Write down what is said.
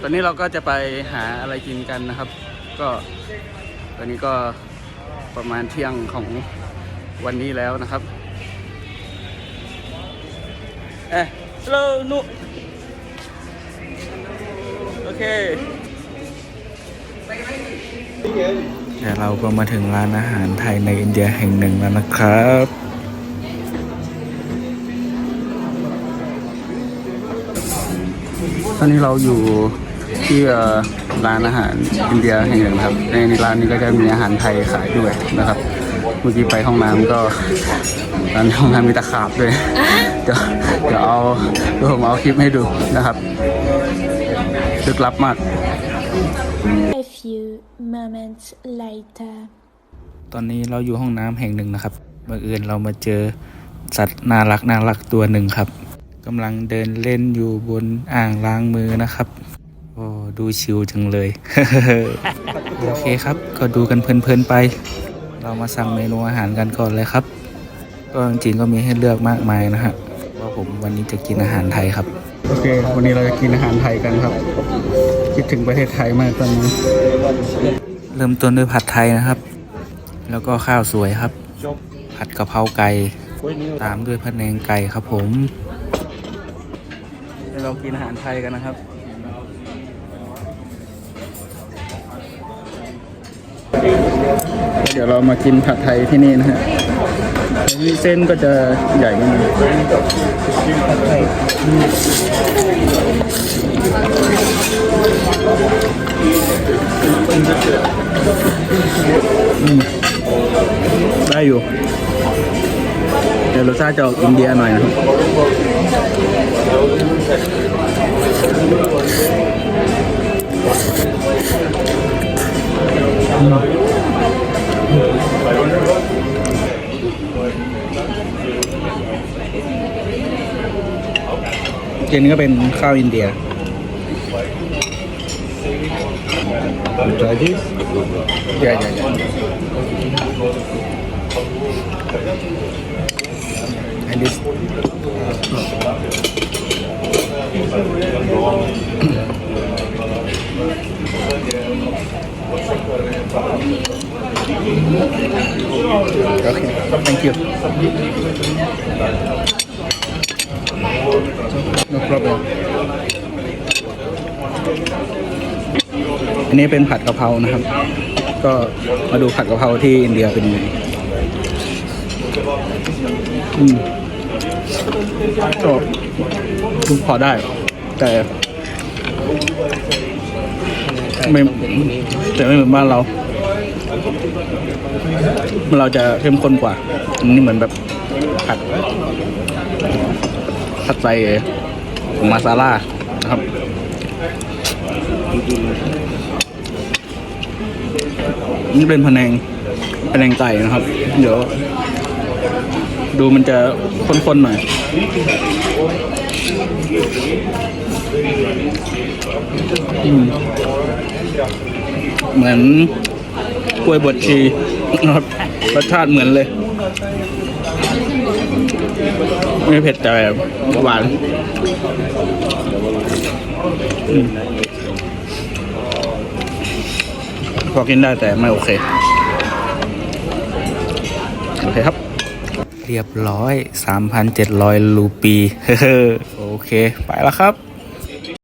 ตอนนี้เราก็จะไปหาอะไรกินกันนะครับ ก็ตอนนี้ก็ประมาณเที่ยงของวันนี้แล้วนะครับเอ๊ะ hello นุโอเคเดี๋ยวเราก็มาถึงร้านอาหารไทยในอินเดียแห่งหนึ่งแล้วนะครับ อนนี้เราอยู่ที่เอ่อร้านอาหารอินเดียแห่งหนึ่งนะครับ ในร้านนี้ก็จะมีอาหารไทยขายด้วยนะครับ เมื่อกี้ไปห้องน้ำก็ร้านห้องน้ำมีตะขาบด้วยเดี๋ยวเดี๋ยวเอาเดี๋ยวผมเอาคลิปให้ดูนะครับลึกลับมาก A few moments later. ตอนนี้เราอยู่ห้องน้ำแห่งหนึ่งนะครับบังเอิญเรามาเจอสัตว์น่ารักน่ารักตัวหนึ่งครับ กำลังเดินเล่นอยู่บนอ่างล้างมือนะครับโอ้ดูชิวจังเลย โอเคครับ ก็ดูกันเพลินๆไป เรามาสั่งเมนูอาหารกันก่อนเลยครับ ก็จริงๆก็มีให้เลือกมากมายนะฮะว่าผมวันนี้จะกินอาหารไทยครับ โอเค วันนี้เราจะกินอาหารไทยกันครับ คิดถึงประเทศไทยมากตอนนี้ เริ่มต้นด้วยผัดไทยนะครับ แล้วก็ข้าวสวยครับ ผัดกะเพราไก่ ตามด้วยพะแนงไก่ครับผม เดี๋ยวเรากินอาหารไทยกันนะครับเดี๋ยวเรามากินผัดไทยที่นี่นะฮะนี่เส้นก็จะใหญ่นิดนึงได้อยู่ เดี๋ยวรสชาติจะออกอินเดียหน่อยนะครับ จนก็เป็นข้าวอินเดีย Try this. ใหญ่ใช่ อันนี้โอเค thank you no problem อันนี้เป็นผัดกะเพรานะครับ ก็มาดูผัดกะเพราที่อินเดียเป็นยังไงอืม ก็พอได้ แต่ ไม่แต่ไม่เหมือนบ้านเรา เราจะเข้มข้นกว่า อันนี้เหมือนแบบผัดผัดใส่มาซาล่านะครับนี่เป็นพะแนงพะแนงไก่นะครับ เดี๋ยว ดูมันจะข้นๆหน่อยอเหมือนกล้วยบดชีนะครับรสชาติเหมือนเลย ไม่เผ็ดแต่หวานพอกินได้แต่ไม่โอเค โอเคครับ เรียบร้อย 3,700 รูปี โอเค ไปแล้วครับ